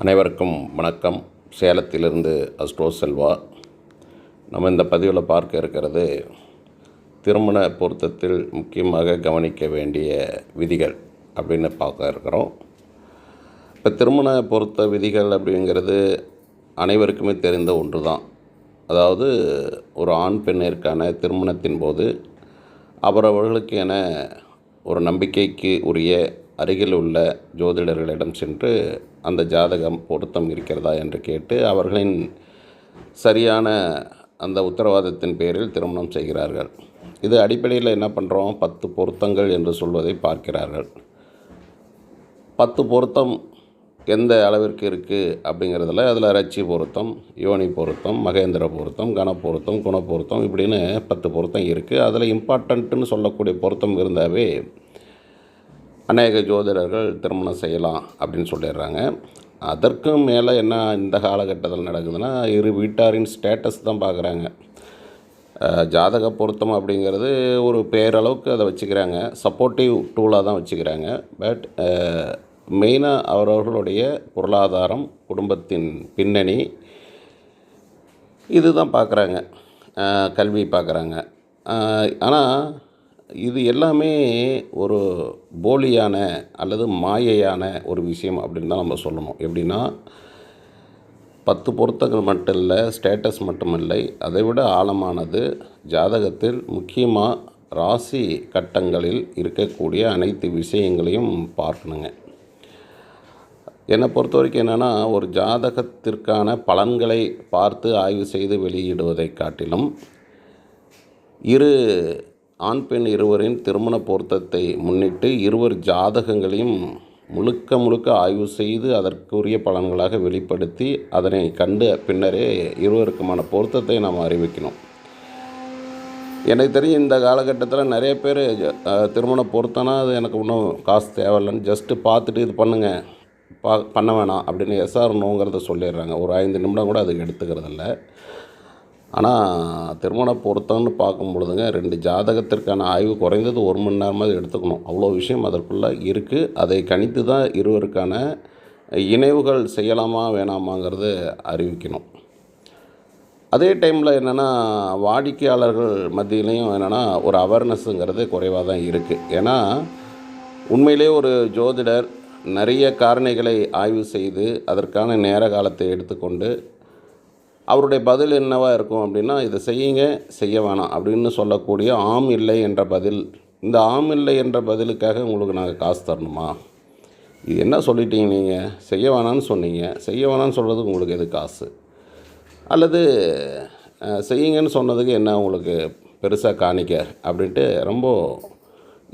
அனைவருக்கும் வணக்கம். சேலத்திலிருந்து அஸ்ட்ரோ செல்வா. நம்ம இந்த பதிவில் பார்க்க இருக்கிறது திருமண பொருத்தத்தில் முக்கியமாக கவனிக்க வேண்டிய விதிகள் அப்படின்னு பார்க்க இருக்கிறோம். இப்போ திருமண பொருத்த விதிகள் அப்படிங்கிறது அனைவருக்குமே தெரிந்த ஒன்று தான் அதாவது ஒரு ஆண் பெண்ணிற்கான திருமணத்தின் போது அவரவர்களுக்கு என ஒரு நம்பிக்கைக்கு உரிய அருகில் உள்ள ஜோதிடர்களிடம் சென்று அந்த ஜாதகம் பொருத்தம் இருக்கிறதா என்று கேட்டு அவர்களின் சரியான அந்த உத்தரவாதத்தின் பேரில் திருமணம் செய்கிறார்கள். இது அடிப்படையில் என்ன பண்ணுறோம் பத்து பொருத்தங்கள் என்று சொல்வதை பார்க்கிறார்கள். பத்து பொருத்தம் எந்த அளவிற்கு இருக்குது அப்படிங்கிறதுல அதில் ரச்சி பொருத்தம் யோனி பொருத்தம் மகேந்திர பொருத்தம் கன பொருத்தம் குண பொருத்தம் இப்படின்னு பத்து பொருத்தம் இருக்குது அதில் இம்பார்ட்டண்ட்டுன்னு சொல்லக்கூடிய பொருத்தம் இருந்தாவே அநேக ஜோதிடர்கள் திருமணம் செய்யலாம் அப்படின்னு சொல்லிடுறாங்க. அதற்கும் மேலே என்ன இந்த காலகட்டத்தில் நடக்குதுன்னா இரு வீட்டாரின் ஸ்டேட்டஸ் தான் பார்க்குறாங்க. ஜாதக பொருத்தம் அப்படிங்கிறது ஒரு பேரளவுக்கு அதை வச்சுக்கிறாங்க. சப்போர்ட்டிவ் டூலாக தான் வச்சுக்கிறாங்க. பட் மெயினாக அவரவர்களுடைய பொருளாதாரம் குடும்பத்தின் பின்னணி இதுதான் பார்க்குறாங்க. கல்வி பார்க்குறாங்க. ஆனால் இது எல்லாமே ஒரு போலியான அல்லது மாயையான ஒரு விஷயம் அப்படின்னு தான் நம்ம சொல்லணும். எப்படின்னா பத்து பொருத்தங்கள் மட்டும் இல்லை ஸ்டேட்டஸ் மட்டும் இல்லை அதை விட ஆழமானது ஜாதகத்தில் முக்கியமாக ராசி கட்டங்களில் இருக்கக்கூடிய அனைத்து விஷயங்களையும் பார்க்கணுங்க. என்னை பொறுத்த வரைக்கும் என்னென்னா ஒரு ஜாதகத்திற்கான பலன்களை பார்த்து ஆய்வு செய்து வெளியிடுவதை காட்டிலும் இரு ஆண் பெண் இருவரின் திருமண பொருத்தத்தை முன்னிட்டு இருவர் ஜாதகங்களையும் முழுக்க முழுக்க ஆய்வு செய்து அதற்குரிய பலன்களாக வெளிப்படுத்தி அதனை கண்டு பின்னரே இருவருக்குமான பொருத்தத்தை நாம் அறிவிக்கணும். எனக்கு தெரியும் இந்த காலகட்டத்தில் நிறைய பேர் திருமண பொருத்தம்னா அது எனக்கு ஒன்றும் காசு தேவையில்லைன்னு ஜஸ்ட்டு பார்த்துட்டு இது பண்ணுங்கள் பா பண்ண வேணாம் அப்படின்னு எஸ்ஆர் நோங்கிறத சொல்லிடுறாங்க. ஒரு ஐந்து நிமிடம் கூட அதுக்கு எடுத்துக்கிறதில்ல. ஆனால் திருமண பொருத்தம்னு பார்க்கும் பொழுதுங்க ரெண்டு ஜாதகத்திற்கான ஆய்வு குறைந்தது ஒரு மணி நேரமாவது எடுத்துக்கணும். அவ்வளோ விஷயம் அதற்குள்ளே இருக்குது அதை கணித்து தான் இருவருக்கான இணைவுகள் செய்யலாமா வேணாமாங்கிறது அறிவிக்கணும். அதே டைமில் என்னென்னா வாடிக்கையாளர்கள் மத்தியிலையும் என்னென்னா ஒரு அவேர்னஸ்ஸுங்கிறது குறைவாக தான் இருக்குது ஏன்னா உண்மையிலே ஒரு ஜோதிடர் நிறைய காரணிகளை ஆய்வு செய்து அதற்கான நேர காலத்தை எடுத்துக்கொண்டு அவருடைய பதில் என்னவாக இருக்கும் அப்படின்னா இதை செய்யுங்க செய்ய வேணாம் அப்படின்னு சொல்லக்கூடிய ஆம் இல்லை என்ற பதில். இந்த ஆம் இல்லை என்ற பதிலுக்காக உங்களுக்கு நாங்கள் காசு தரணுமா? இது என்ன சொல்லிட்டீங்க நீங்கள் செய்ய வேணாம்னு சொன்னீங்க. செய்ய வேணாம்னு சொல்கிறதுக்கு உங்களுக்கு எது காசு? அல்லது செய்யுங்கன்னு சொன்னதுக்கு என்ன உங்களுக்கு பெருசாக காணிக்க? அப்படின்ட்டு ரொம்ப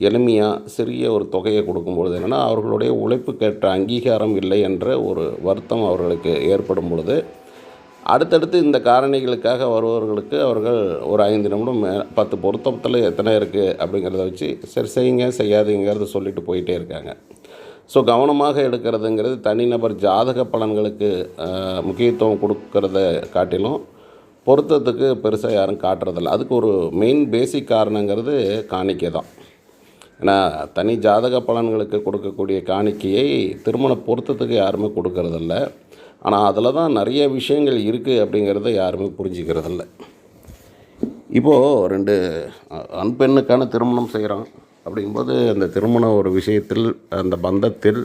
எளிமையாக சிறிய ஒரு தொகையை கொடுக்கும்பொழுது என்னென்னா அவர்களுடைய உழைப்புக்கேற்ற அங்கீகாரம் இல்லை என்ற ஒரு வருத்தம் அவர்களுக்கு ஏற்படும் பொழுது அடுத்தடுத்து இந்த காரணிகளுக்காக வருபவர்களுக்கு அவர்கள் ஒரு ஐந்து நிமிடம் மே- பத்து பொருத்தத்தில் எத்தனை இருக்குது அப்படிங்கிறத வச்சு சரி செய்யுங்க செய்யாதீங்கிறத சொல்லிட்டு போயிட்டே இருக்காங்க. ஸோ கவனமாக எடுக்கிறதுங்கிறது தனிநபர் ஜாதக பலன்களுக்கு முக்கியத்துவம் கொடுக்கறத காட்டிலும் பொருத்தத்துக்கு பெருசாக யாரும் காட்டுறதில்ல. அதுக்கு ஒரு மெயின் பேசிக் காரணங்கிறது காணிக்கை தான். ஏன்னா தனி ஜாதக பலன்களுக்கு கொடுக்கக்கூடிய காணிக்கையை திருமண பொருத்தத்துக்கு யாருமே கொடுக்கறதில்ல. ஆனால் அதில் தான் நிறைய விஷயங்கள் இருக்குது அப்படிங்கிறத யாருமே புரிஞ்சுக்கிறதில்ல. இப்போது ரெண்டு அன்பெண்ணுக்கான பெண்ணுக்கான திருமணம் செய்கிறோம் அப்படிங்கும்போது அந்த திருமண ஒரு விஷயத்தில் அந்த பந்தத்தில்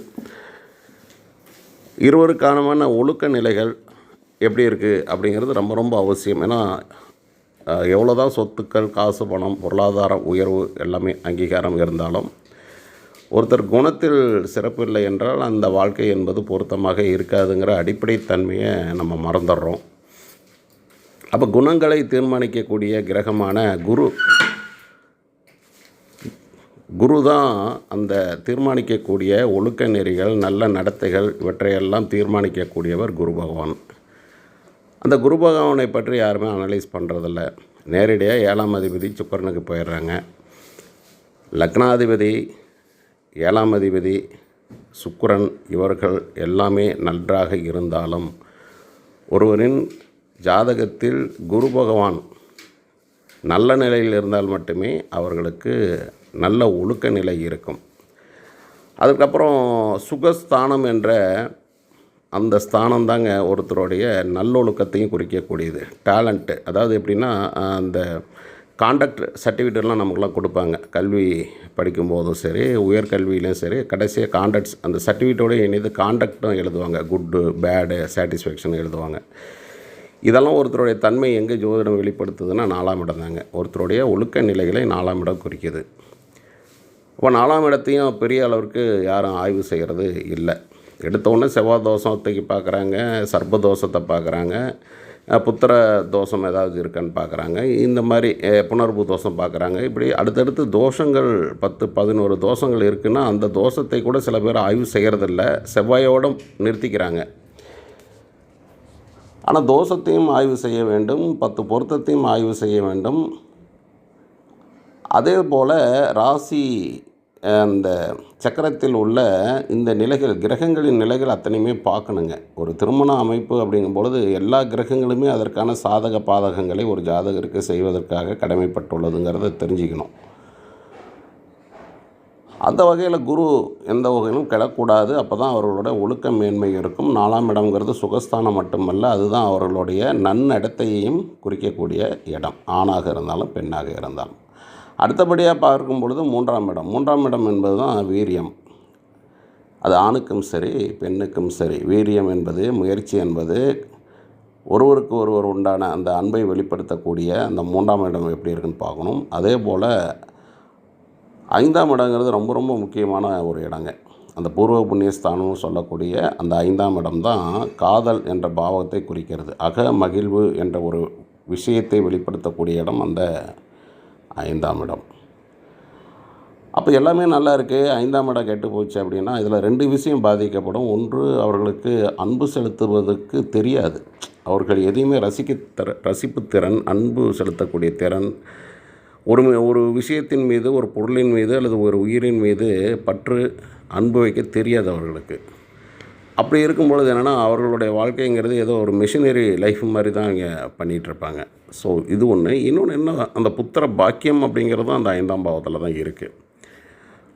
இருவருக்கானமான ஒழுக்க நிலைகள் எப்படி இருக்குது அப்படிங்கிறது ரொம்ப ரொம்ப அவசியம். ஏன்னா எவ்வளோ தான் சொத்துக்கள் காசு பணம் பொருளாதார உயர்வு எல்லாமே அங்கீகாரம் இருந்தாலும் ஒருத்தர் குணத்தில் சிறப்பு இல்லை என்றால் அந்த வாழ்க்கை என்பது பொருத்தமாக இருக்காதுங்கிற அடிப்படை தன்மையை நம்ம மறந்துடுறோம். அப்போ குணங்களை தீர்மானிக்கக்கூடிய கிரகமான குரு குரு தான் அந்த தீர்மானிக்கக்கூடிய ஒழுக்க நெறிகள் நல்ல நடத்தைகள் இவற்றையெல்லாம் தீர்மானிக்கக்கூடியவர் குரு பகவான். அந்த குரு பகவானை பற்றி யாருமே அனலைஸ் பண்ணுறதில்ல நேரடியாக ஏழாம் அதிபதி சுக்கரனுக்கு போயிடுறாங்க. லக்னாதிபதி ஏழாம் அதிபதி சுக்கரன் இவர்கள் எல்லாமே நன்றாக இருந்தாலும் ஒருவரின் ஜாதகத்தில் குரு பகவான் நல்ல நிலையில் இருந்தால் மட்டுமே அவர்களுக்கு நல்ல ஒழுக்க நிலை இருக்கும். அதுக்கப்புறம் சுகஸ்தானம் என்ற அந்த ஸ்தானம் தாங்க ஒருத்தருடைய நல்லொழுக்கத்தையும் குறிக்கக்கூடியது. டேலண்ட்டு. அதாவது எப்படின்னா அந்த காண்டக்ட் சர்டிஃபிகேட்லாம் நமக்குலாம் கொடுப்பாங்க. கல்வி படிக்கும்போதும் சரி உயர்கல்வியிலையும் சரி கடைசியாக காண்டக்ட்ஸ் அந்த சர்டிஃபிகேட்டோடு இணைந்து காண்டக்டும் எழுதுவாங்க. குட்டு பேடு சாட்டிஸ்ஃபேக்ஷன் எழுதுவாங்க. இதெல்லாம் ஒருத்தருடைய தன்மை எங்கே ஜோதிடம் வெளிப்படுத்துதுன்னா நாலாம் இடம் தாங்க. ஒருத்தருடைய ஒழுக்க நிலைகளை நாலாம் இடம் குறிக்கிது. இப்போ நாலாம் இடத்தையும் பெரிய அளவிற்கு யாரும் ஆய்வு செய்கிறது இல்லை. எடுத்தோடனே செவ்வாய் தோஷத்தைக்கு பார்க்குறாங்க சர்ப்ப தோஷத்தை பார்க்குறாங்க. புத்திர தோஷம் ஏதாவது இருக்கான்னு பார்க்குறாங்க. இந்த மாதிரி புணர்வு தோஷம் பார்க்குறாங்க. இப்படி அடுத்தடுத்து தோஷங்கள் பத்து பதினோரு தோஷங்கள் இருக்குன்னா அந்த தோஷத்தை கூட சில பேர் ஆய்வு செய்கிறதில்ல செவ்வாயோடு நிறுத்திக்கிறாங்க. ஆனால் தோஷத்தையும் ஆய்வு செய்ய வேண்டும். பத்து பொருத்தத்தையும் ஆய்வு செய்ய வேண்டும். அதே போல் ராசி அந்த சக்கரத்தில் உள்ள இந்த நிலைகள் கிரகங்களின் நிலைகள் அத்தனையுமே பார்க்கணுங்க. ஒரு திருமண அமைப்பு அப்படிங்கும் பொழுது எல்லா கிரகங்களுமே அதற்கான சாதக பாதகங்களை ஒரு ஜாதகருக்கு செய்வதற்காக கடமைப்பட்டுள்ளதுங்கிறத தெரிஞ்சுக்கணும். அந்த வகையில் குரு எந்த வகையிலும் கிடக்கூடாது அப்போ தான் அவர்களோட ஒழுக்க மேன்மை இருக்கும். நாலாம் இடம்ங்கிறது சுகஸ்தானம் மட்டுமல்ல அதுதான் அவர்களுடைய நன்னடத்தையையும் குறிக்கக்கூடிய இடம். ஆணாக இருந்தாலும் பெண்ணாக இருந்தாலும். அடுத்தபடியாக பார்க்கும் பொழுது மூன்றாம் இடம். மூன்றாம் இடம் என்பது தான் வீரியம். அது ஆணுக்கும் சரி பெண்ணுக்கும் சரி. வீரியம் என்பது முயற்சி என்பது ஒருவருக்கு ஒருவர் உண்டான அந்த அன்பை வெளிப்படுத்தக்கூடிய அந்த மூன்றாம் இடம் எப்படி இருக்குன்னு பார்க்கணும். அதே போல் ஐந்தாம் இடங்கிறது ரொம்ப ரொம்ப முக்கியமான ஒரு இடங்க. அந்த பூர்வ புண்ணியஸ்தானம்னு சொல்லக்கூடிய அந்த ஐந்தாம் இடம் தான் காதல் என்ற பாவத்தை குறிக்கிறது. அக மகிழ்வு என்ற ஒரு விஷயத்தை வெளிப்படுத்தக்கூடிய இடம் அந்த ஐந்தாம் இடம். அப்போ எல்லாமே நல்லா இருக்குது ஐந்தாம் இடம் கெட்டு போச்சு அப்படின்னா இதில் ரெண்டு விஷயம் பாதிக்கப்படும். ஒன்று அவர்களுக்கு அன்பு செலுத்துவதற்கு தெரியாது. அவர்கள் எதையுமே ரசிக்க தர ரசிப்பு திறன் அன்பு செலுத்தக்கூடிய திறன் ஒரு ஒரு விஷயத்தின் மீது ஒரு பொருளின் மீது அல்லது ஒரு உயிரின் மீது பற்று அன்பு வைக்க தெரியாது அவர்களுக்கு. அப்படி இருக்கும் பொழுது என்னென்னா அவர்களுடைய வாழ்க்கைங்கிறது ஏதோ ஒரு மிஷினரி லைஃப் மாதிரி தான் இங்கே பண்ணிகிட்ருப்பாங்க ஸோ இது ஒன்று இன்னொன்று என்ன அந்த புத்திர பாக்கியம் அப்படிங்கிறது அந்த ஐந்தாம் பாவத்தில் தான் இருக்குது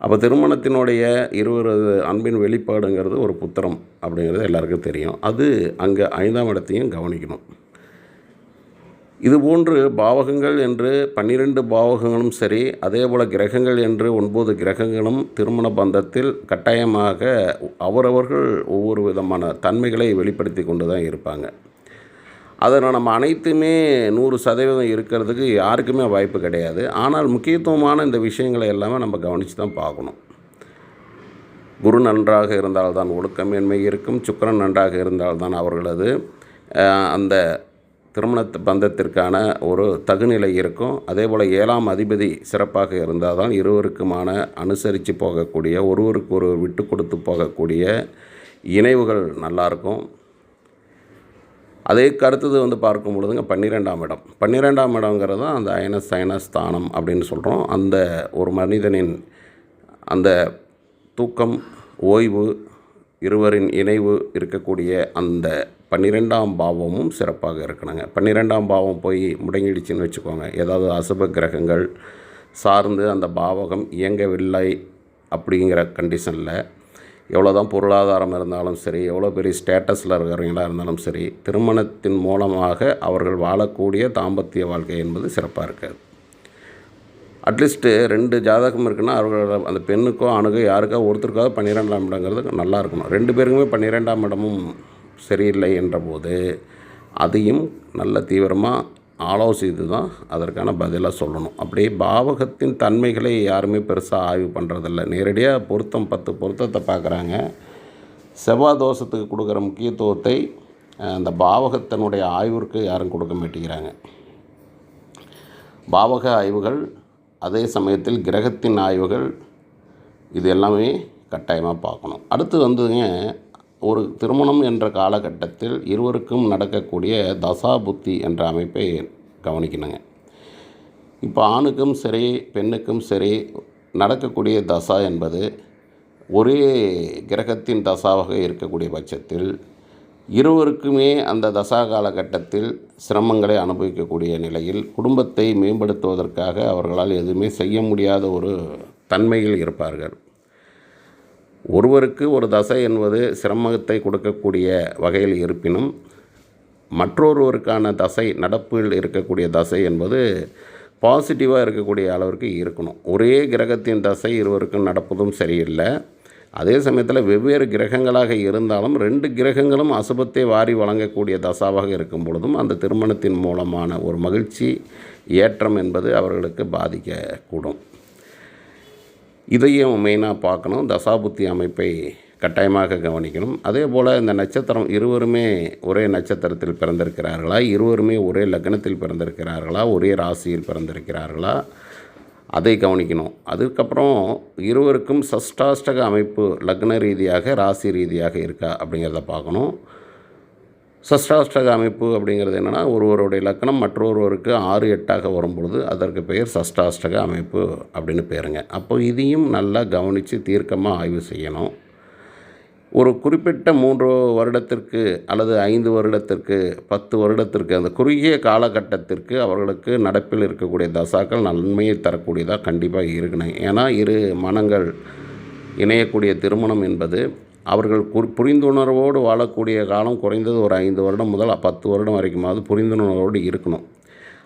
அப்போ திருமணத்தினுடைய இருவரது அன்பின் வெளிப்பாடுங்கிறது ஒரு புத்திரம் அப்படிங்கிறது எல்லாருக்கும் தெரியும். அது அங்கே ஐந்தாம் இடத்தையும் கவனிக்கணும். இது போன்று பாவகங்கள் என்று பன்னிரெண்டு பாவகங்களும் சரி அதே போல் கிரகங்கள் என்று ஒன்பது கிரகங்களும் திருமண பந்தத்தில் கட்டாயமாக அவரவர்கள் ஒவ்வொரு விதமான தன்மைகளை வெளிப்படுத்தி கொண்டு தான் இருப்பாங்க. அதில் நம்ம அனைத்துமே நூறு சதவீதம் இருக்கிறதுக்கு யாருக்குமே வாய்ப்பு கிடையாது. ஆனால் முக்கியத்துவமான இந்த விஷயங்களை எல்லாமே நம்ம கவனித்து தான் பார்க்கணும். குரு நன்றாக இருந்தால்தான் ஒழுக்கமேன்மை இருக்கும் சுக்கரன் நன்றாக இருந்தால்தான் அவர்களது அந்த திருமண பந்தத்திற்கான ஒரு தகுநிலை இருக்கும். அதே போல் ஏழாம் அதிபதி சிறப்பாக இருந்தால் தான் இருவருக்குமான அனுசரித்து போகக்கூடிய ஒருவருக்கு ஒரு விட்டு கொடுத்து போகக்கூடிய இணைவுகள் நல்லாயிருக்கும் அதே அடுத்தது வந்து பார்க்கும் பொழுதுங்க பன்னிரெண்டாம் இடம். பன்னிரெண்டாம் இடங்கிறது தான் அந்த அயன சயன ஸ்தானம் அப்படின்னு சொல்கிறோம் அந்த ஒரு மனிதனின் அந்த தூக்கம் ஓய்வு இருவரின் இணைவு இருக்கக்கூடிய அந்த பன்னிரெண்டாம் பாவமும் சிறப்பாக இருக்கணுங்க. பன்னிரெண்டாம் பாவம் போய் முடங்கிடுச்சுன்னு வச்சுக்கோங்க. ஏதாவது அசுப கிரகங்கள் சார்ந்து அந்த பாவகம் இயங்கவில்லை அப்படிங்கிற கண்டிஷனில் எவ்வளோ தான் பொருளாதாரம் இருந்தாலும் சரி எவ்வளோ பெரிய ஸ்டேட்டஸில் இருக்கிறவங்களா இருந்தாலும் சரி திருமணத்தின் மூலமாக அவர்கள் வாழக்கூடிய தாம்பத்திய வாழ்க்கை என்பது சிறப்பாக இருக்காது. அட்லீஸ்ட்டு ரெண்டு ஜாதகம் இருக்குன்னா அவர்கள் அந்த பெண்ணுக்கோ அணுகோ யாருக்கோ ஒருத்தருக்காவது பன்னிரெண்டாம் இடங்கிறது நல்லா இருக்கணும். ரெண்டு பேருக்குமே பன்னிரெண்டாம் இடமும் சரியில்லை என்றபோது அதையும் நல்ல தீவிரமாக ஆலோசித்து தான் அதற்கான பதிலாக சொல்லணும். அப்படியே பாவகத்தின் தன்மைகளை யாருமே பெருசாக ஆய்வு பண்ணுறதில்ல நேரடியாக பொருத்தம் பத்து பொருத்தத்தை பார்க்குறாங்க. செவ்வாய் தோஷத்துக்கு கொடுக்குற முக்கியத்துவத்தை அந்த பாவகத்தினுடைய ஆய்விற்கு யாரும் கொடுக்க மாட்டேங்கிறாங்க. பாவக ஆய்வுகள் அதே சமயத்தில் கிரகத்தின் ஆய்வுகள் இது எல்லாமே கட்டாயமாக பார்க்கணும். அடுத்து வந்துங்க ஒரு திருமணம் என்ற காலகட்டத்தில் இருவருக்கும் நடக்கக்கூடிய தசா புத்தி என்ற அமைப்பை கவனிக்கணுங்க. இப்போ ஆணுக்கும் சரி பெண்ணுக்கும் சரி நடக்கக்கூடிய தசா என்பது ஒரே கிரகத்தின் தசாவாக இருக்கக்கூடிய பட்சத்தில் இருவருக்குமே அந்த தசா காலகட்டத்தில் சிரமங்களை அனுபவிக்கக்கூடிய நிலையில் குடும்பத்தை மேம்படுத்துவதற்காக அவர்களால் எதுவுமே செய்ய முடியாத ஒரு தன்மையில் இருப்பார்கள். ஒருவருக்கு ஒரு தசை என்பது சிரமத்தை கொடுக்கக்கூடிய வகையில் இருப்பினும் மற்றொருவருக்கான தசை நடப்பில் இருக்கக்கூடிய தசை என்பது பாசிட்டிவாக இருக்கக்கூடிய அளவிற்கு இருக்கணும். ஒரே கிரகத்தின் தசை இருவருக்கும் நடப்பதும் சரியில்லை. அதே சமயத்தில் வெவ்வேறு கிரகங்களாக இருந்தாலும் ரெண்டு கிரகங்களும் அசுபத்தை வாரி வழங்கக்கூடிய தசாவாக இருக்கும் பொழுதும் அந்த திருமணத்தின் மூலமான ஒரு மகிழ்ச்சி ஏற்றம் என்பது அவர்களுக்கு பாதிக்கக்கூடும். இதையும் மெயினாக பார்க்கணும். தசாபுத்தி அமைப்பை கட்டாயமாக கவனிக்கணும். அதே போல் இந்த நட்சத்திரம் இருவருமே ஒரே நட்சத்திரத்தில் பிறந்திருக்கிறார்களா? இருவருமே ஒரே லக்னத்தில் பிறந்திருக்கிறார்களா? ஒரே ராசியில் பிறந்திருக்கிறார்களா? அதை கவனிக்கணும். அதுக்கப்புறம் இருவருக்கும் சஷ்டாஷ்டக அமைப்பு லக்ன ரீதியாக ராசி ரீதியாக இருக்கா அப்படிங்கிறத பார்க்கணும். சஷ்டாஷ்டக அமைப்பு அப்படிங்கிறது என்னென்னா ஒருவருடைய லக்கணம் மற்றொருவருக்கு ஆறு எட்டாக வரும்பொழுது அதற்கு பெயர் சஷ்டாஷ்டக அமைப்பு அப்படின்னு பேருங்க. அப்போ இதையும் நல்லா கவனித்து தீர்க்கமாக ஆய்வு செய்யணும். ஒரு குறிப்பிட்ட மூன்று வருடத்திற்கு அல்லது ஐந்து வருடத்திற்கு பத்து வருடத்திற்கு அந்த குறுகிய காலகட்டத்திற்கு அவர்களுக்கு நடப்பில் இருக்கக்கூடிய தசாக்கள் நன்மையை தரக்கூடியதாக கண்டிப்பாக இருக்கணும். ஏன்னா இரு மனங்கள் இணையக்கூடிய திருமணம் என்பது அவர்கள் குறி புரிந்துணர்வோடு வாழக்கூடிய காலம் குறைந்தது ஒரு ஐந்து வருடம் முதல் பத்து வருடம் வரைக்குமாவது புரிந்துணர்வோடு இருக்கணும்.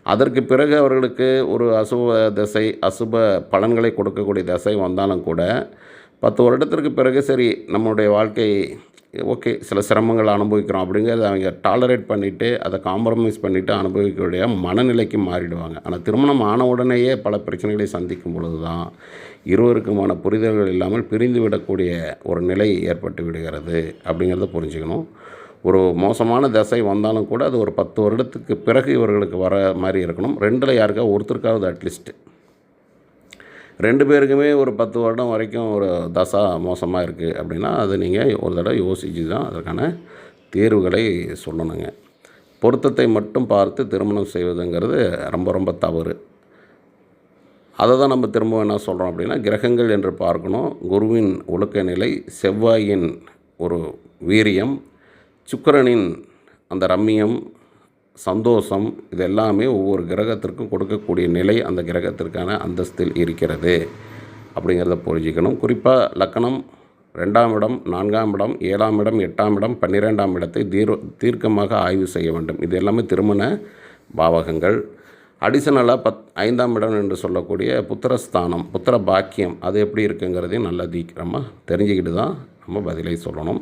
அதற்கு பிறகு அவர்களுக்கு ஒரு அசுப தசை அசுப பலன்களை கொடுக்கக்கூடிய தசை வந்தாலும் கூட பத்து வருடத்திற்கு பிறகு சரி நம்மளுடைய வாழ்க்கை ஓகே சில சிரமங்கள் அனுபவிக்கிறோம் அப்படிங்கிறத அவங்க டாலரேட் பண்ணிவிட்டு அதை காம்ப்ரமைஸ் பண்ணிவிட்டு அனுபவிக்கக்கூடிய மனநிலைக்கு மாறிடுவாங்க. ஆனால் திருமணம் ஆன உடனேயே பல பிரச்சனைகளை சந்திக்கும் பொழுது தான் இருவருக்குமான புரிதல்கள் இல்லாமல் பிரிந்து விடக்கூடிய ஒரு நிலை ஏற்பட்டு விடுகிறது அப்படிங்கிறத புரிஞ்சுக்கணும். ஒரு மோசமான தசை வந்தாலும் கூட அது ஒரு பத்து வருடத்துக்கு பிறகு இவர்களுக்கு வர மாதிரி இருக்கணும். ரெண்டில் யாருக்கா ஒருத்தருக்காவது அட்லீஸ்ட்டு ரெண்டு பேருக்குமே ஒரு பத்து வருடம் வரைக்கும் ஒரு தசா மோசமாக இருக்குது அப்படின்னா அது நீங்கள் ஒரு தடவை யோசித்து தான் அதற்கான தீர்வுகளை சொல்லணுங்க. பொருத்தத்தை மட்டும் பார்த்து திருமணம் செய்வதுங்கிறது ரொம்ப ரொம்ப தவறு. அதை தான் நம்ம திரும்ப என்ன சொல்கிறோம் அப்படின்னா கிரகங்கள் என்று பார்க்கணும். குருவின் ஒழுக்க நிலை செவ்வாயின் ஒரு வீரியம் சுக்கிரனின் அந்த ரம்மியம் சந்தோஷம் இது எல்லாமே ஒவ்வொரு கிரகத்திற்கும் கொடுக்கக்கூடிய நிலை அந்த கிரகத்திற்கான அந்தஸ்தில் இருக்கிறது. அப்படிங்கிறத புரிஞ்சுக்கணும். குறிப்பாக லக்கணம் ரெண்டாம் இடம் நான்காம் இடம் ஏழாம் இடம் எட்டாம் இடம் பன்னிரெண்டாம் இடத்தை தீர் தீர்க்கமாக ஆய்வு செய்ய வேண்டும். இது எல்லாமே திருமண பாவகங்கள். அடிஷனலாக பத் ஐந்தாம் இடம் என்று சொல்லக்கூடிய புத்திரஸ்தானம் புத்திர பாக்கியம் அது எப்படி இருக்குங்கிறதையும் நல்லா தீக்கிரமாக தெரிஞ்சுக்கிட்டு தான் நம்ம பதிலை சொல்லணும்.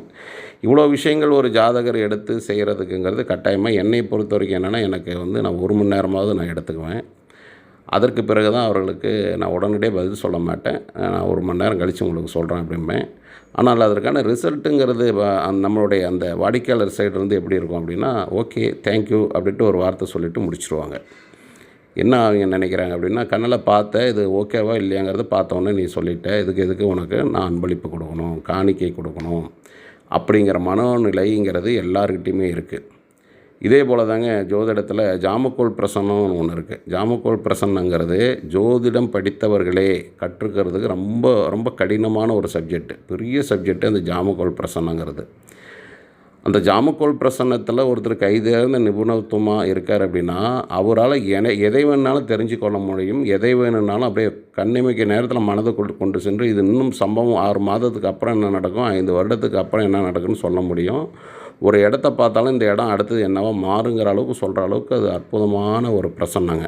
இவ்வளோ விஷயங்கள் ஒரு ஜாதகர் எடுத்து செய்கிறதுக்குங்கிறது கட்டாயமாக என்னை பொறுத்த வரைக்கும் என்னென்னா எனக்கு வந்து நான் ஒரு மணி நேரமாவது நான் எடுத்துக்குவேன். அதற்கு பிறகு தான் அவர்களுக்கு நான் உடனடியே பதில் சொல்ல மாட்டேன். நான் ஒரு மணி நேரம் கழித்து உங்களுக்கு சொல்கிறேன் அப்படிம்பேன். ஆனால் அதற்கான ரிசல்ட்டுங்கிறது நம்மளுடைய அந்த வாடிக்கையாளர் சைடு இருந்து எப்படி இருக்கும் அப்படின்னா ஓகே தேங்க்யூ அப்படின்ட்டு ஒரு வார்த்தை சொல்லிவிட்டு முடிச்சுருவாங்க. என்ன அவங்க நினைக்கிறாங்க அப்படின்னா கண்ணில் பார்த்த இது ஓகேவா இல்லையாங்கிறத பார்த்தோன்னே நீ சொல்லிட்ட இதுக்கு எதுக்கு உனக்கு நான் அன்பளிப்பு கொடுக்கணும் காணிக்கை கொடுக்கணும்? அப்படிங்கிற மனோநிலைங்கிறது எல்லாருக்கிட்டேயுமே இருக்குது இதே போல் தாங்க ஜோதிடத்தில் ஜாமக்கோல் பிரசன்னம்னு ஒன்று இருக்குது ஜாமக்கோல் பிரசன்னங்கிறது ஜோதிடம் படித்தவர்களே கற்றுக்கிறதுக்கு ரொம்ப ரொம்ப கடினமான ஒரு சப்ஜெக்ட் பெரிய சப்ஜெக்ட்டு அந்த ஜாமக்கோல் பிரசன்னங்கிறது. அந்த ஜாமக்கோல் பிரசன்னத்தில் ஒருத்தர் கைதேர்ந்த நிபுணத்துவமாக இருக்கார் அப்படின்னா அவரால் என எதை வேணுனாலும் தெரிஞ்சு கொள்ள முடியும். எதை வேணும்னாலும் அப்படியே கண்ணிமைக்க நேரத்தில் மனதை கொண்டு கொண்டு சென்று இது இன்னும் சம்பவம் ஆறு மாதத்துக்கு அப்புறம் என்ன நடக்கும் ஐந்து வருடத்துக்கு அப்புறம் என்ன நடக்குன்னு சொல்ல முடியும். ஒரு இடத்த பார்த்தாலும் இந்த இடம் அடுத்தது என்னவோ மாறுங்கிற அளவுக்கு சொல்கிற அளவுக்கு அது அற்புதமான ஒரு பிரசன்னங்க.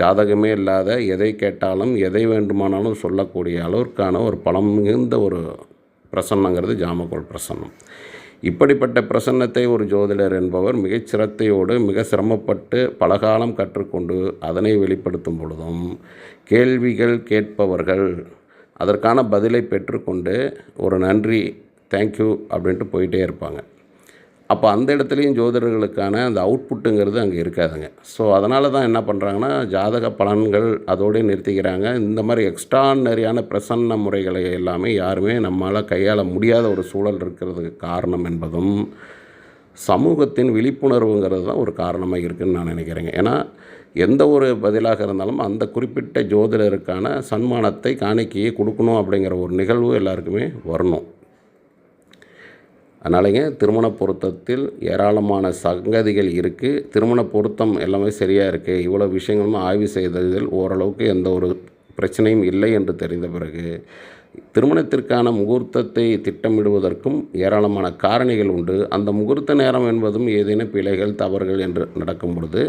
ஜாதகமே இல்லாத எதை கேட்டாலும் எதை வேண்டுமானாலும் சொல்லக்கூடிய அளவிற்கான ஒரு பலம் மிகுந்த ஒரு பிரசன்னங்கிறது ஜாமக்கோல் பிரசன்னம். இப்படிப்பட்ட பிரசன்னத்தை ஒரு ஜோதிடர் என்பவர் மிகச் சிரத்தையோடு மிக சிரமப்பட்டு பலகாலம் கற்றுக்கொண்டு அதனை வெளிப்படுத்தும் பொழுதும் கேள்விகள் கேட்பவர்கள் அதற்கான பதிலை பெற்றுக்கொண்டு ஒரு நன்றி தேங்க்யூ அப்படின்ட்டு போயிட்டே இருப்பாங்க. அப்போ அந்த இடத்துலையும் ஜோதிடர்களுக்கான அந்த அவுட்புட்டுங்கிறது அங்கே இருக்காதுங்க. ஸோ அதனால தான் என்ன பண்ணுறாங்கன்னா ஜாதக பலன்கள் அதோடய நிறுத்திக்கிறாங்க. இந்த மாதிரி எக்ஸ்ட்ரானரியான பிரசன்ன முறைகளை எல்லாமே யாருமே நம்மளால் கையாள முடியாத ஒரு சூழல் இருக்கிறதுக்கு காரணம் என்பதும் சமூகத்தின் விழிப்புணர்வுங்கிறது தான் ஒரு காரணமாக இருக்குதுன்னு நான் நினைக்கிறேங்க. ஏன்னா எந்த ஒரு பதிலாக இருந்தாலும் அந்த குறிப்பிட்ட ஜோதிடருக்கான சன்மானத்தை காணிக்கையை கொடுக்கணும் அப்படிங்கிற ஒரு நிகழ்வு எல்லாருக்குமே வரணும். அதனாலங்க திருமண பொருத்தத்தில் ஏராளமான சங்கதிகள் இருக்குது திருமண பொருத்தம் எல்லாமே சரியாக இருக்குது இவ்வளோ விஷயங்களும் ஆய்வு செய்ததில் ஓரளவுக்கு எந்த ஒரு பிரச்சனையும் இல்லை என்று தெரிந்த பிறகு திருமணத்திற்கான முகூர்த்தத்தை திட்டமிடுவதற்கும் ஏராளமான காரணிகள் உண்டு. அந்த முகூர்த்த நேரம் என்பதும் ஏதேனும் பிழைகள் தவறுகள் என்று நடக்கும் பொழுது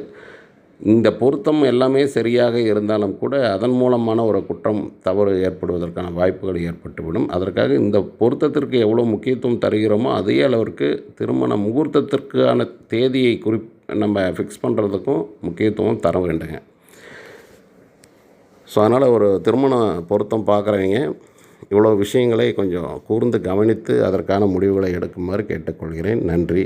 இந்த பொருத்தம் எல்லாமே சரியாக இருந்தாலும் கூட அதன் மூலமான ஒரு குற்றம் தவறு ஏற்படுவதற்கான வாய்ப்புகள் ஏற்பட்டுவிடும். அதற்காக இந்த பொருத்தத்திற்கு எவ்வளோ முக்கியத்துவம் தருகிறோமோ அதே அளவிற்கு திருமண முகூர்த்தத்திற்கான தேதியை குறிப் நம்ம ஃபிக்ஸ் பண்ணுறதுக்கும் முக்கியத்துவம் தர வேண்டுங்க. ஸோ அதனால் ஒரு திருமண பொருத்தம் பார்க்குறவங்க இவ்வளோ விஷயங்களை கொஞ்சம் கூர்ந்து கவனித்து அதற்கான முடிவுகளை எடுக்குமாறு கேட்டுக்கொள்கிறேன். நன்றி.